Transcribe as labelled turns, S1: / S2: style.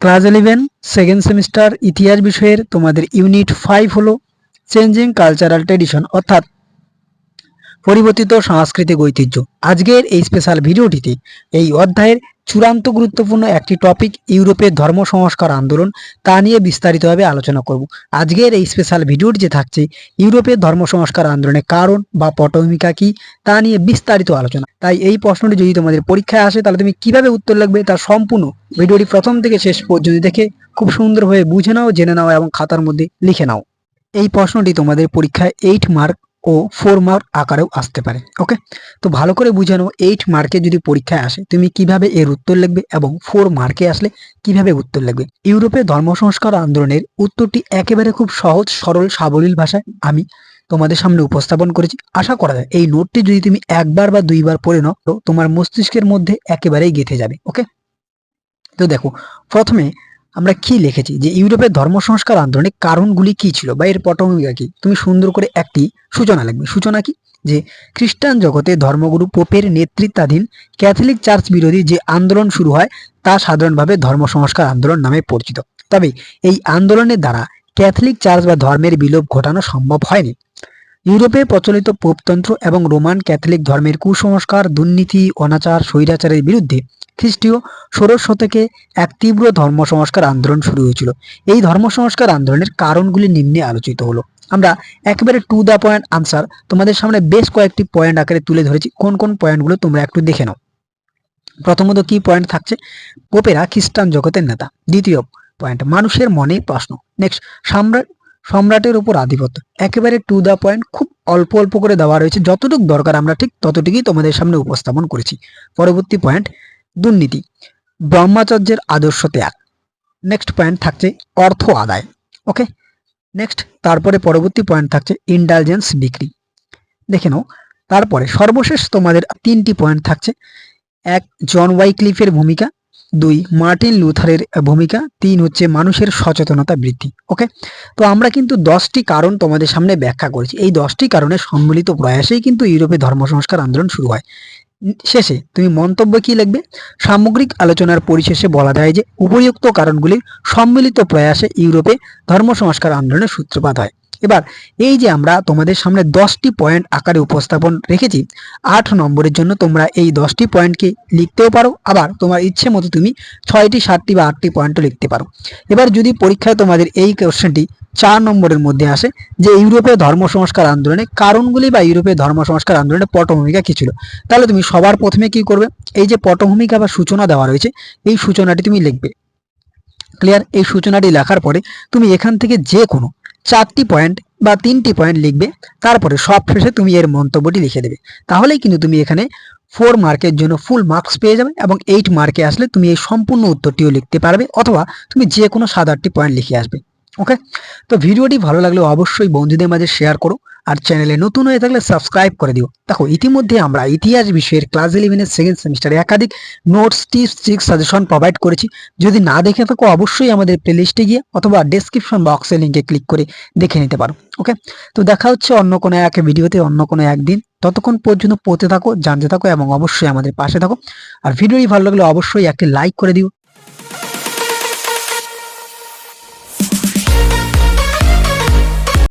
S1: Class eleven second semester ইতিহাস বিষয়ের তোমাদের ইউনিট ফাইভ হলো চেঞ্জিং কালচারাল ট্রেডিশন অর্থাৎ পরিবর্তিত সাংস্কৃতিক ঐতিহ্য। আজকের এই স্পেশাল ভিডিওটিতে এই অধ্যায়ের চূড়ান্ত গুরুত্বপূর্ণ একটি টপিক ইউরোপের ধর্ম সংস্কার আন্দোলন, তা নিয়ে বিস্তারিতভাবে আলোচনা করব। আজকের এই স্পেশাল ভিডিওটি যে থাকছে ইউরোপের ধর্ম সংস্কার আন্দোলনের কারণ বা পটভূমিকা কি, তা নিয়ে বিস্তারিত আলোচনা। তাই এই প্রশ্নটি যদি তোমাদের পরীক্ষায় আসে, তাহলে তুমি কীভাবে উত্তর লাগবে, তার সম্পূর্ণ ভিডিওটি প্রথম থেকে শেষ পর্যন্ত দেখে খুব সুন্দরভাবে বুঝে নাও, জেনে নাও এবং খাতার মধ্যে লিখে নাও। এই প্রশ্নটি তোমাদের পরীক্ষায় এইট মার্ক ও ফোর মার্ক আকারেও আসতে পারে ওকে তো ভালো করে বুঝে এইট মার্কে যদি পরীক্ষায় আসে, তুমি কীভাবে এর উত্তর লিখবে এবং ফোর মার্কে আসলে কীভাবে উত্তর লিখবে? ইউরোপে ধর্ম সংস্কার আন্দোলনের উত্তরটি একেবারে খুব সহজ, সরল, সাবলীল ভাষায় আমি তোমাদের সামনে উপস্থাপন করেছি। আশা করা যায়, এই নোটটি যদি তুমি একবার বা দুইবার পড়ে নাও, তো তোমার মস্তিষ্কের মধ্যে একেবারেই গেঁথে যাবে ওকে তো দেখো, প্রথমে আমরা কি লিখেছি? যে ইউরোপের ধর্ম সংস্কার আন্দোলনের কারণগুলি কি ছিল? বা এর পটভূমিকা কি? তুমি সুন্দর করে একটি সূচনা লিখবে। সূচনা কি? যে খ্রিস্টান জগতে ধর্মগুরু পোপের নেতৃত্বাধীন ক্যাথলিক চার্চ বিরোধী যে আন্দোলন শুরু হয়, তা সাধারণভাবে ধর্ম সংস্কার আন্দোলন নামে পরিচিত। তবে এই আন্দোলনের দ্বারা ক্যাথলিক চার্চ বা ধর্মের বিলোপ ঘটানো সম্ভব হয়নি। ইউরোপে প্রচলিত পোপতন্ত্র এবং রোমান ক্যাথলিক ধর্মের কুসংস্কার, দুর্নীতি, অনাচার, স্বৈরাচারের বিরুদ্ধে খ্রিস্টীয় ষোড়শ শতকে এক তীব্র ধর্ম সংস্কার আন্দোলন শুরু হয়েছিল। এই ধর্ম সংস্কার আন্দোলনের কারণগুলি নিম্নে আলোচিত হলো। আমরা একেবারে টু দ্য পয়েন্ট আনসার তোমাদের সামনে বেশ কয়েকটি পয়েন্ট আকারে তুলে ধরেছি। কোন কোন পয়েন্টগুলো তোমরা একটু দেখে নাও। প্রথমত কি পয়েন্ট থাকছে? পোপেরা খ্রিস্টান জগতের নেতা। দ্বিতীয় পয়েন্ট মানুষের মনে প্রশ্ন। নেক্সট সম্রাট, সম্রাটের উপর আধিপত্য। একেবারে টু দ্য পয়েন্ট খুব অল্প অল্প করে দেওয়া রয়েছে। যতটুকু দরকার আমরা ঠিক ততটুকুই তোমাদের সামনে উপস্থাপন করেছি। পরবর্তী পয়েন্ট দুর্নীতি। ব্রহ্মচর্যের আদর্শ ত্যাগ। নেক্সট পয়েন্ট থাকছে অর্থ আদায়। ওকে নেক্সট তারপরে পরবর্তী পয়েন্ট থাকছে ইন্টালিজেন্স বিক্রি। দেখে নাও, তারপরে সর্বশেষ তোমাদের তিনটি পয়েন্ট থাকছে। এক জন ওয়াইক্লিফের ভূমিকা। দুই মার্টিন লুথারের ভূমিকা। তিন, হচ্ছে মানুষের সচেতনতা বৃদ্ধি। ওকে তো আমরা কিন্তু দশটি কারণ তোমাদের সামনে ব্যাখ্যা করেছি। এই দশটি কারণে সম্মিলিত প্রয়াসেই কিন্তু ইউরোপে ধর্ম সংস্কার আন্দোলন শুরু হয়। শেষে তুমি মন্তব্য কি লিখবে? সামগ্রিক আলোচনার পরিশেষে বলা যায় যে উপযুক্ত কারণগুলির সম্মিলিত প্রয়াসে ইউরোপে ধর্ম সংস্কার আন্দোলনের সূত্রপাত হয়। এবার, এই যে আমরা তোমাদের সামনে দশটি পয়েন্ট আকারে উপস্থাপন রেখেছি, আট নম্বরের জন্য তোমরা এই দশটি পয়েন্টকে লিখতেও পারো, আবার তোমার ইচ্ছে মতো তুমি ছয়টি, সাতটি বা আটটি পয়েন্টও লিখতে পারো। এবার যদি পরীক্ষায় তোমাদের এই কোশ্চেনটি চার নম্বরের মধ্যে আসে, যে ইউরোপে ধর্ম সংস্কার আন্দোলনে কারণগুলি বা ইউরোপে ধর্ম সংস্কার আন্দোলনের পটভূমিকা কি ছিল? তাহলে তুমি সবার প্রথমে কি করবে? এই যে পটভূমিকা বা সূচনা দেওয়া রয়েছে, এই সূচনাটি তুমি লিখবে। ক্লিয়ার এই সূচনাটি লেখার পরে তুমি এখান থেকে যে কোনো চারটি পয়েন্ট বা তিনটি পয়েন্ট লিখবে, তারপরে সব শেষে তুমি এর মন্তব্যটি লিখে দেবে। তাহলেই কিন্তু তুমি এখানে ফোর মার্কের জন্য ফুল মার্কস পেয়ে যাবে এবং এইট মার্কে আসলে তুমি এই সম্পূর্ণ উত্তরটিও লিখতে পারবে অথবা তুমি যে কোনো সাত আটটি পয়েন্ট লিখে আসবে। ওকে তো ভিডিওটি ভালো লাগলে অবশ্যই বন্ধুদের মাঝে শেয়ার করো। আর চ্যানেলে নতুন হয়ে থাকলে সাবস্ক্রাইব করে দিও। দেখো, ইতিমধ্যে আমরা ইতিহাস বিষয়ের ক্লাস ইলেভেনের সেকেন্ড সেমিস্টারে একাধিক notes tips tricks suggestion provide করেছি। যদি না দেখে থাকো, অবশ্যই আমাদের প্লেলিস্টে গিয়ে অথবা ডেসক্রিপশন বক্সে লিঙ্কে ক্লিক করে দেখে নিতে পারো ওকে তো দেখা হচ্ছে অন্য কোনো এক ভিডিওতে অন্য কোনো একদিন ততক্ষণ পর্যন্ত পড়তে থাকো, জানতে থাকো এবং অবশ্যই আমাদের পাশে থাকো। আর ভিডিওটি ভালো লাগলে অবশ্যই একটি লাইক করে দিও।